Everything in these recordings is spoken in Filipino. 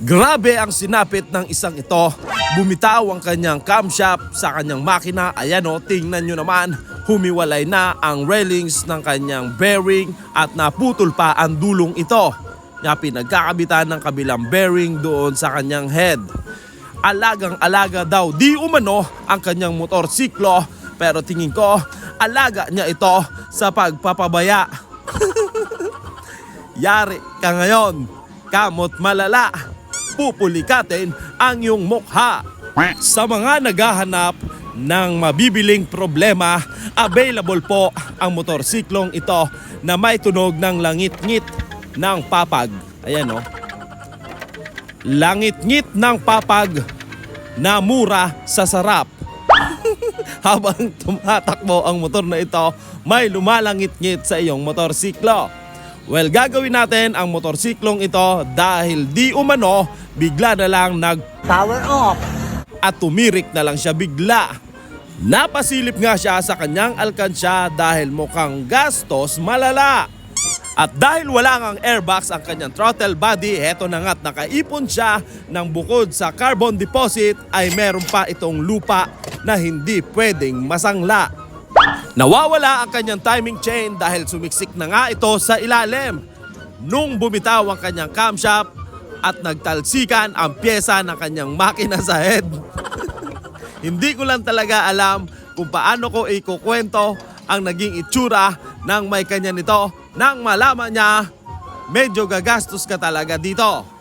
Grabe ang sinapit ng isang ito. Bumitaw ang kanyang camshaft sa kanyang makina. Ayan o, tingnan nyo naman. Humiwalay na ang railings ng kanyang bearing at naputol pa ang dulong ito. Nga pinagkakabitan ng kabilang bearing doon sa kanyang head. Alagang alaga daw di umano ang kanyang motorsiklo pero tingin ko alaga niya ito sa pagpapabaya. Yari ka ngayon, kamot malala. Pupulikatin ang iyong mukha. Sa mga naghahanap ng mabibiling problema, available po ang motorsiklong ito na may tunog ng langit-ngit ng papag. Ayan o. Langit-ngit ng papag na mura sa sarap. Habang tumatakbo ang motor na ito, may lumalangit-ngit sa iyong motorsiklo. Well, gagawin natin ang motorsiklong ito dahil di umano, bigla na lang nag Power off. at tumirik na lang siya bigla. Napasilip nga siya sa kanyang alkansya dahil mukhang gastos malala. At dahil wala ngang airbox ang kanyang throttle body, heto na nga't nakaipon siya ng bukod sa carbon deposit ay meron pa itong lupa na hindi pwedeng masangla. Nawawala ang kanyang timing chain dahil sumiksik na nga ito sa ilalim. Nung bumitaw ang kanyang camshaft at nagtalsikan ang pyesa ng kanyang makina sa head. Hindi ko lang talaga alam kung paano ko ikukwento ang naging itsura ng may kanya nito nang malaman niya medyo gagastos ka talaga dito.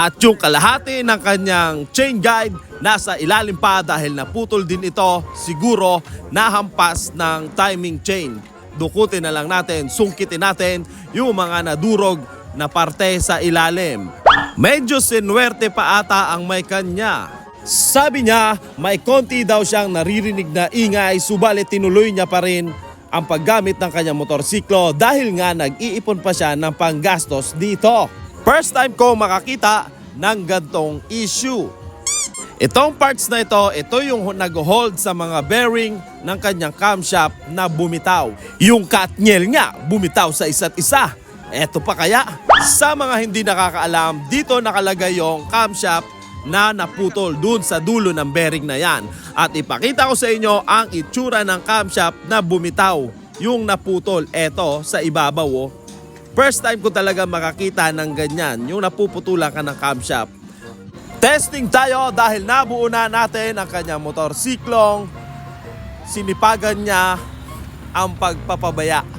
At yung kalahati ng kanyang chain guide nasa ilalim pa dahil naputol din ito siguro nahampas ng timing chain. Dukutin na lang natin, sungkitin natin yung mga nadurog na parte sa ilalim. Medyo sinuwerte pa ata ang may kanya. Sabi niya, may konti daw siyang naririnig na ingay subalit tinuloy niya pa rin ang paggamit ng kanyang motorsiklo dahil nga nag-iipon pa siya ng panggastos dito. First time ko makakita ng gantong issue. Itong parts na ito, ito yung nag-hold sa mga bearing ng kanyang camshaft na bumitaw. Yung katnyel nga, bumitaw sa isa't isa. Eto pa kaya? Sa mga hindi nakakaalam, dito nakalagay yung camshaft na naputol dun sa dulo ng bearing na yan. At ipakita ko sa inyo ang itsura ng camshaft na bumitaw. Yung naputol, eto sa ibabaw oh. First time ko talaga makakita ng ganyan, yung napuputulan ka ng camshaft. Testing tayo dahil nabuo na natin ang kanyang motorsiklong. Sinipagan niya ang pagpapabaya.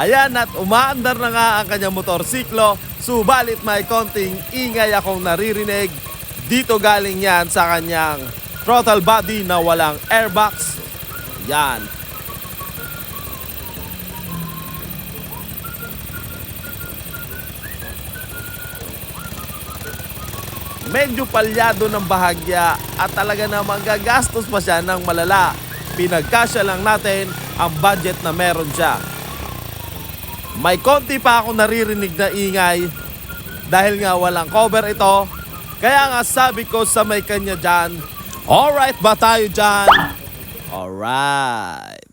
Ayan at umaandar na nga ang kanyang motorsiklo. Subalit may konting ingay akong naririnig. Dito galing yan sa kanyang throttle body na walang airbox. Yan. Medyo palyado ng bahagya at talaga namang gagastos pa siya ng malala. Pinagkasya lang natin ang budget na meron siya. May konti pa ako naririnig na ingay dahil nga walang cover ito. Kaya nga sabi ko sa may kanya dyan, Alright ba tayo dyan? Alright.